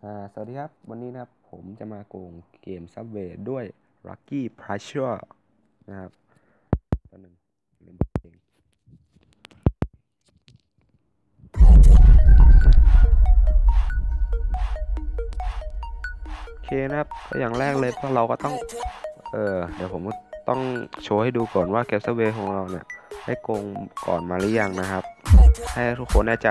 สวัสดีครับ วันนี้นะครับผมจะมาโกงเกม Subway ด้วย Lucky Pressure นะครับตัวหนึ่งเลืมเปิดเพลงโอเคนะครับก็อย่างแรกเลยพวกเราก็ต้อง เออเดี๋ยวผมต้องโชว์ให้ดูก่อนว่าเกม Subway ของเราเนี่ย ได้โกงก่อนมาหรือยังนะครับ ให้ทุกคนแน่ใจ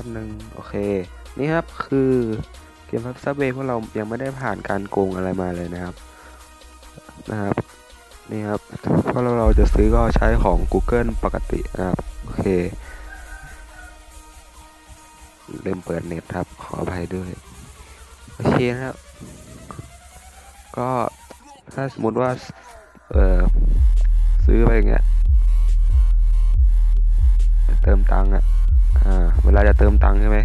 ป๊บนึงโอเค นี่ครับคือเกมพับซับเวย์พวกเรายังไม่ได้ผ่านการโกงอะไรมาเลยนะครับนะครับนี่ครับพราเราเราจะซื้อก็ใช้ของ Google ปกตินะครับโอเคลืมเปิดเน็ตครับ ขออภัยด้วย โอเคนะครับ ก็ถ้าสมมติว่า เออซื้อไปอย่างเงี้ย เติมตังค์อะ อ่าเวลาจะเติมตังค์ใช่ไหม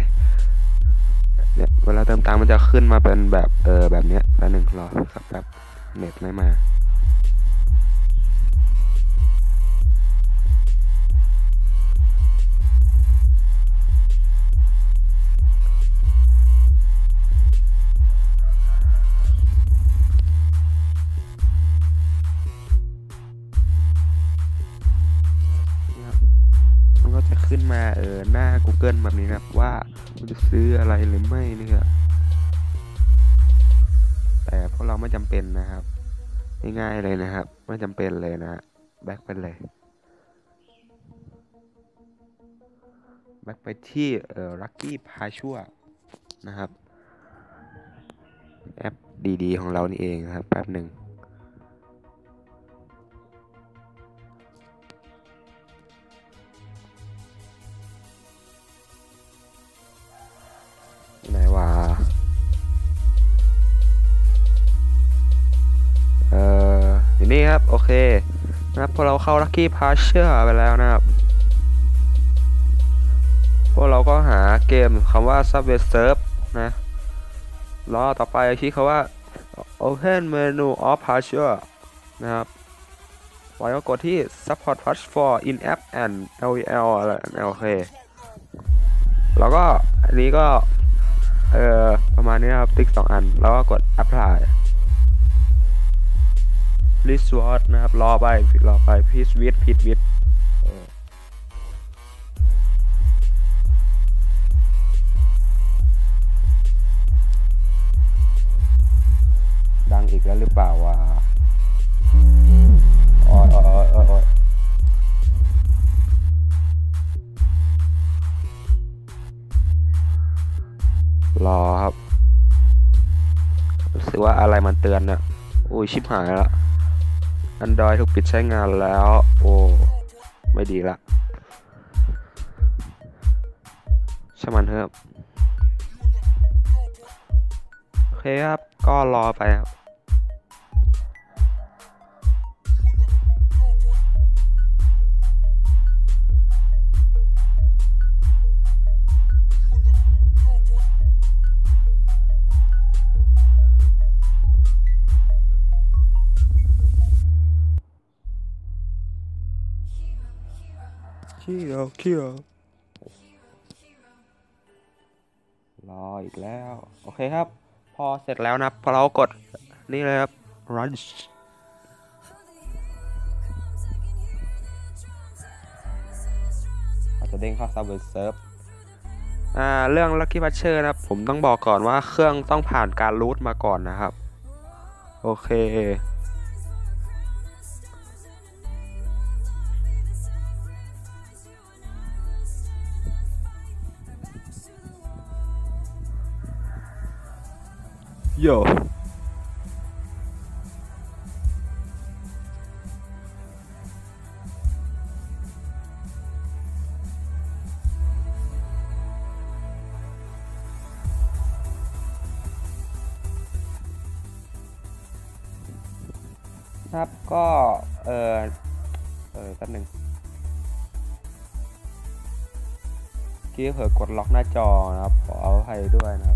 เนี่ยเวลาเติมตังค์มันจะขึ้นมาเป็นแบบเออแบบเนี้ยแป๊บนึงรอสักแป๊บเน็ตไม่มา ซื้ออะไรหรือไม่นี่ครับแต่พวกเราไม่จำเป็นนะครับ ง่ายๆเลยนะครับ ไม่จำเป็นเลยนะแบ็คไปเลยแบ็คไปที่เอ่อ Lucky p a s u a นะครับ แอปดีๆ ของเรานี่เองครับแป๊บหนึ่ง อยู่นี่ครับโอเคนะครับพอเราเข้า Lucky p a s s u r e ไปแล้วนะครับพวกเราก็หาเกมคำว่า Subway Surf นะรอต่อไปคลิกคำว่า Open Menu of p a s s u r e นะครับไว้ก็กดที่ Support Patch for In-App and LVL อะไรโอเค แล้วก็ อันนี้ก็ เออประมาณนี้นะครับ ติ๊กสองอัน แล้วก็กด apply please wait นะครับ รอไปรอไป please wait please wait เออดังอีกแล้วหรือเปล่าวะโอ้ยโอ้ยโอ้ยโอ้ยโอ้ยรอครับรู้สึกว่าอะไรมันเตือนเนี่ยโอ้ยชิบหายละ Android ถูกปิดใช้งานแล้ว โอ้ ไม่ดีละช่มันเถอะครับโอเคครับ ก็รอไปครับ เคียวเคียวรออีกแล้ว โอเคครับ พอเสร็จแล้วนะพอเรากดนี่เลยครับ run อาจจะเด้งเข้า Subway Surf อ่าเรื่อง Lucky Butcher นะครับ ผมต้องบอกก่อนว่าเครื่องต้องผ่านการรูทมาก่อนนะครับ โอเค โยครับก็เออเออแป๊บนึ่งกี้เผลอกดล็อกหน้าจอนะครับขอเอาให้ด้วยนะครับ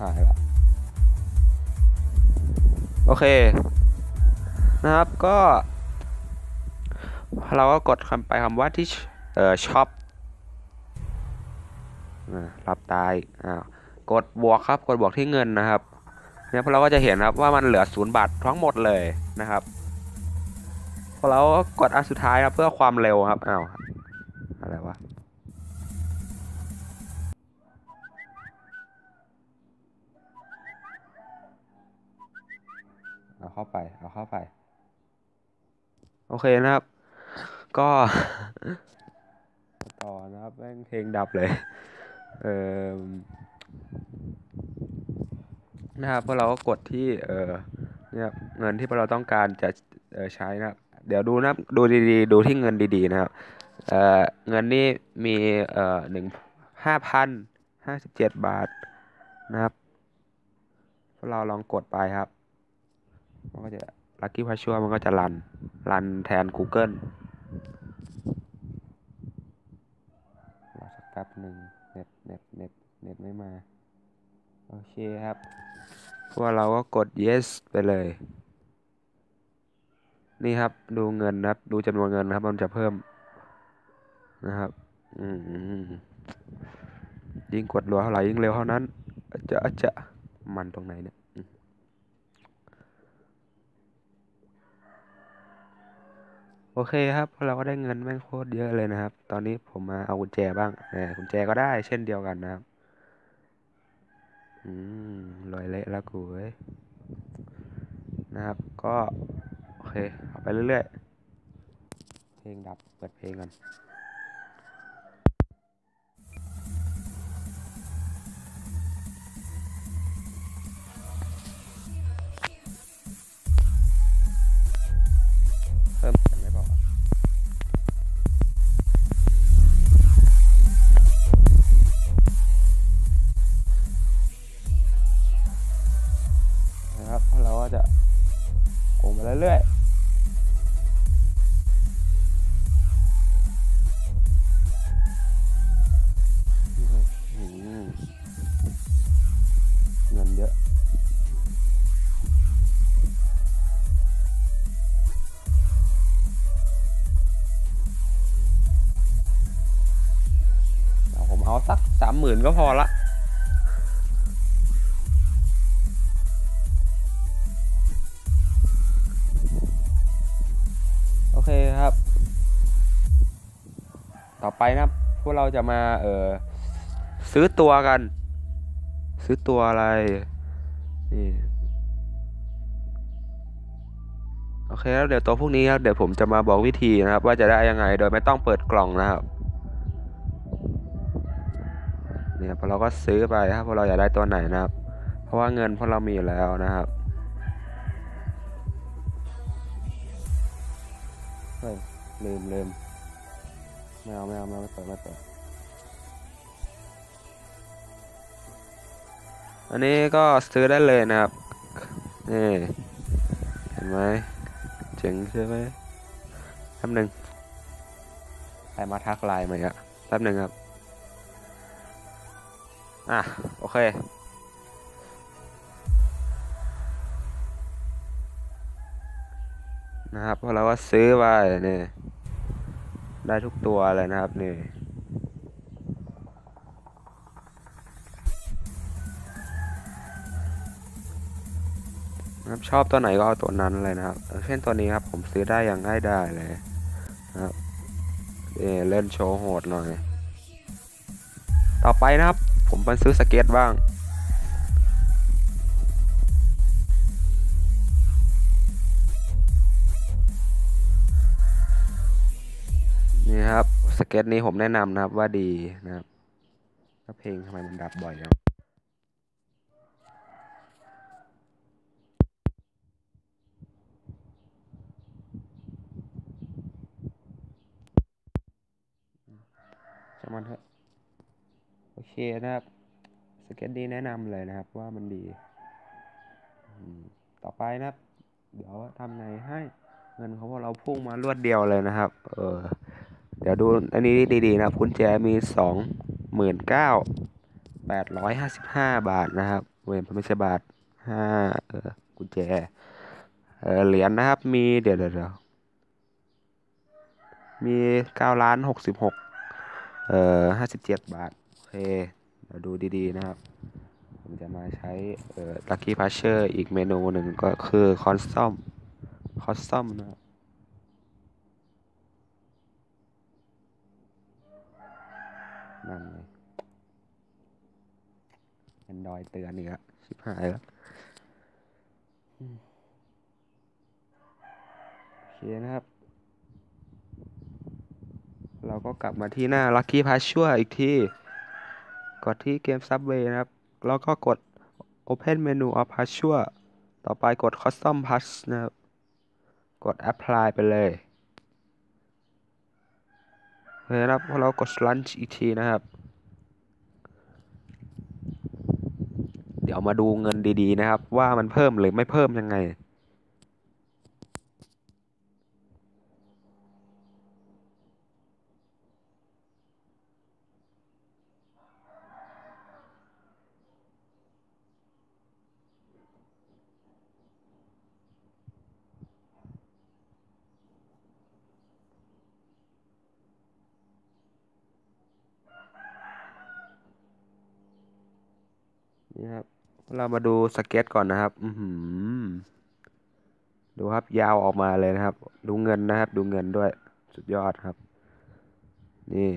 หายละโอเค นะครับก็ เราก็กดคำไปคำว่าที่เอ่อช็อปรับตายอ้าวกดบวกครับกดบวกที่เงินนะครับเนี่ยพวกเราก็จะเห็นครับว่ามันเหลือศูนย์บาททั้งหมดเลยนะครับพอเราก็กดอันสุดท้ายครับเพื่อความเร็วครับอ้าว เอาเข้าไป เอาเข้าไป โอเคนะครับ ก็ ต่อนะครับแม่งเพลงดับเลย เออนะครับพวกเราก็กดที่เออเนี่ยครับเงินที่พวกเราต้องการจะเออใช้นะครับ เดี๋ยวดูนะครับดูดีๆ ดูที่เงินดีๆนะครับเออเงินนี่มีเอ่อหนึ่งห้าพันห้าสิบเจ็ดบาทนะครับ พวกเราลองกดไปครับ มันก็จะลัคกี้พัชชัวมันก็จะรัน รันแทน Google รอสักแป๊บหนึ่งเน็ตเน็ตเน็ตเน็ตไม่มา โอเคครับ พวกเราก็กด yes ไปเลย นี่ครับดูเงินนะครับ ดูจำนวนเงินนะครับ มันจะเพิ่มนะครับ อืมยิ่งกดรัวเท่าไหร่ยิ่งเร็วเท่านั้น จะจะมันตรงไหนเนี่ยอืม โอเคครับ เราก็ได้เงินแม่งโคตรเยอะเลยนะครับ ตอนนี้ผมมาเอากุญแจบ้างเออกุญแจก็ได้เช่นเดียวกันนะครับ อืมรวยเละแล้วกูเว้ยนะครับ ก็ โอเค เอาไปเรื่อยๆ เพลงดับ เปิดเพลงกันาสักสามหมื่นก็พอละโอเคครับ ต่อไปนะพวกเราจะมาเออซื้อตัวกัน ซื้อตัวอะไรนี่โอเคแล้วเดี๋ยวตัวพวกนี้ครับเดี๋ยวผมจะมาบอกวิธีนะครับ ว่าจะได้ยังไงโดยไม่ต้องเปิดกล่องนะครับ เนี่ยพอเราก็ซื้อไปครับพอเราอยากได้ตัวไหนนะครับ เพราะว่าเงินพวกเรามีอยู่แล้วนะครับเฮ้ยลืมลืมไม่เอาไม่เอาไม่เอาไม่เปิดไม่เปิดอันนี้ก็ซื้อได้เลยนะครับนี่เห็นไหมเจ๋งใช่ไหมแป๊บหนึ่งใครมาทักไลน์มาอะแป๊บหนึ่งครับ อะ โอเค นะครับพอเราก็ซื้อไปนี่ได้ทุกตัวเลยนะครับนี่นะครับชอบตัวไหนก็เอาตัวนั้นเลยนะครับ เช่นตัวนี้ครับผมซื้อได้อย่างง่ายได้เลยนะครับเออเล่นโชว์โหดหน่อย ต่อไปนะครับ ผมไปซื้อสเก็ตบ้าง นี่ครับ สเก็ตนี้ผมแนะนำนะครับว่าดีนะครับแล้วเพลงทำไมมันดับบ่อยจังช่างมันเถอะ เคนะครับ สเก็ตนี้แนะนำเลยนะครับว่ามันดี ต่อไปนะครับ เดี๋ยวทำไงให้เงินเของพวกเราพุ่งมารวดเดียวเลยนะครับ เออ เดี๋ยวดูอันนี้ดีๆนะครับกุญแจมีสองหมื่นเก้าแปดร้อยห้าสิบห้าบาทนะครับเว้นไม่ใช่บาทห้าเออกุญแจเออเหรียญนะครับ มีเดี๋ยวเดี๋ยวมีเก้าล้านหกสิบหกเอ่อห้าสิบเจ็ดบาท เคเดี๋ยวดูดีๆนะครับ ผมจะมาใช้เอ่อ Lucky Puncher อีกเมนูหนึ่งก็คือ Custom Custom นะครับนั่นไง Android เตือนอีกแล้วชิบหายแล้วโอเคนะครับ เราก็กลับมาที่หน้า Lucky p a s s u r e อีกที กดที่เกม Subway นะครับ แล้วก็กด Open Menu of p a s s u r e ต่อไปกด Custom Pass นะครับ กด Apply ไปเลยนะครับพอเรากด Launch อีกทีนะครับ เดี๋ยวมาดูเงินดีๆนะครับ ว่ามันเพิ่มหรือไม่เพิ่มยังไง นี่ครับ เรามาดูสเก็ตก่อนนะครับ อืดูครับยาวออกมาเลยนะครับ ดูเงินนะครับ ดูเงินด้วย สุดยอดครับ นี่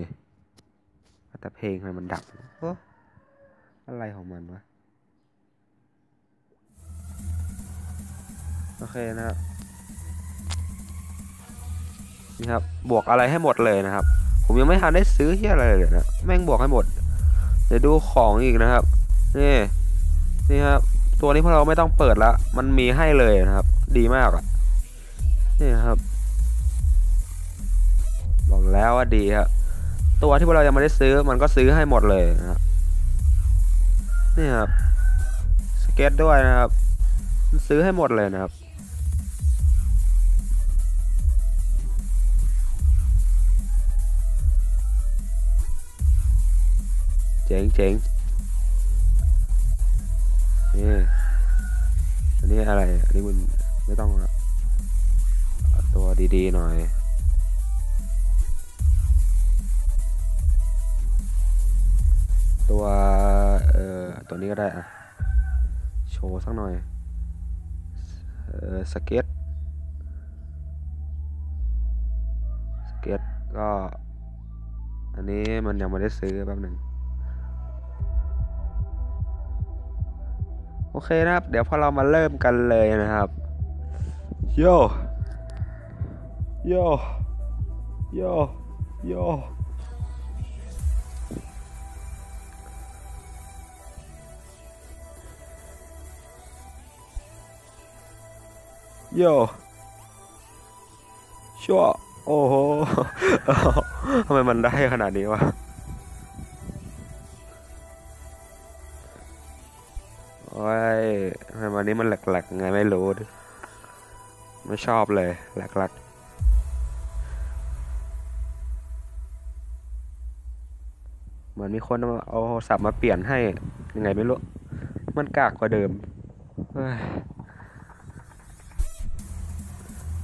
แต่เพลงมมันดับอะไรของมันวะ โอเคนะครับ นี่ครับ บวกอะไรให้หมดเลยนะครับ ผมยังไม่ทันได้ซื้อที่อะไรเลยนะ แม่งบวกให้หมด เดี๋ยวดูของอีกนะครับ นี่นี่ครับตัวนี้พวกเราไม่ต้องเปิดละมันมีให้เลยนะครับ ดีมากอะนี่ครับบอกแล้วว่าดีครับตัวที่พวกเรายังไม่ได้ซื้อมันก็ซื้อให้หมดเลยนะครับนี่ครับสเก็ตด้วยนะครับมันซื้อให้หมดเลยนะครับเจ๋งเจ๋ง อันนี้อะไร อันนี้มันไม่ต้องตัวดีๆหน่อยตัว เอ่อ ตัวนี้ก็ได้อะโชว์สักหน่อย เอ่อ สเก็ต สเก็ตก็ อันนี้มันยังไม่ได้ซื้อแป๊บหนึ่ง โอเคนะครับ เดี๋ยวพอเรามาเริ่มกันเลยนะครับ โย โย โย โย โย ชัวโอ้โหทำไมมันได้ขนาดนี้วะ วันนี้มันแหลกๆไงไม่รู้ ไม่ชอบเลยแหลกๆเหมือนมีคนเอาโทรศัพท์มาเปลี่ยนให้ยังไงไม่รู้ มันกากกว่าเดิม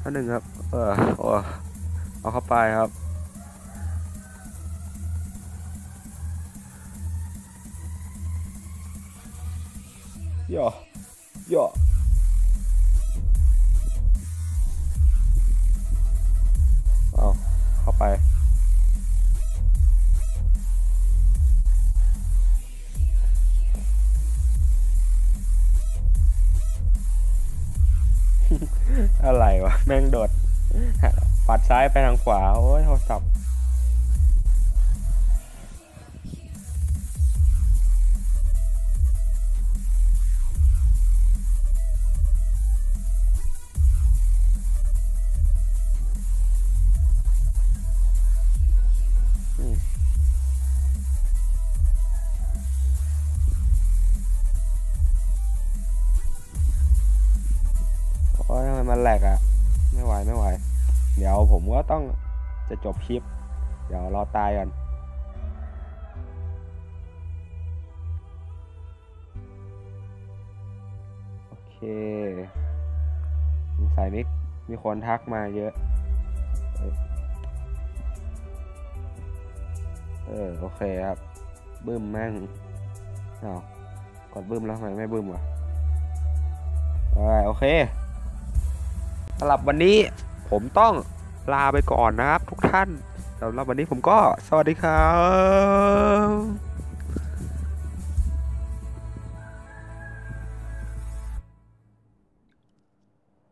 อันหนึ่งครับ เออโอ้เอาเข้าไปครับ ย่อ ย่อเอาเข้าไป อะไรวะ แม่งโดดปัดซ้ายไปทางขวา โอ้ยโทรศัพท์ ต้องจะจบคลิป เดี๋ยวรอตายก่อนโอเคสงสัยมิกมีคนทักมาเยอะ เออ โอเคครับบึ้มแม่งอ้าวกดบึ้มแล้วทำไมไม่บึ้มวะเอาไว้โอเคสำหรับวันนี้ผมต้อง ลาไปก่อนนะครับ ทุกท่านสำหรับวันนี้ผมก็สวัสดีครับ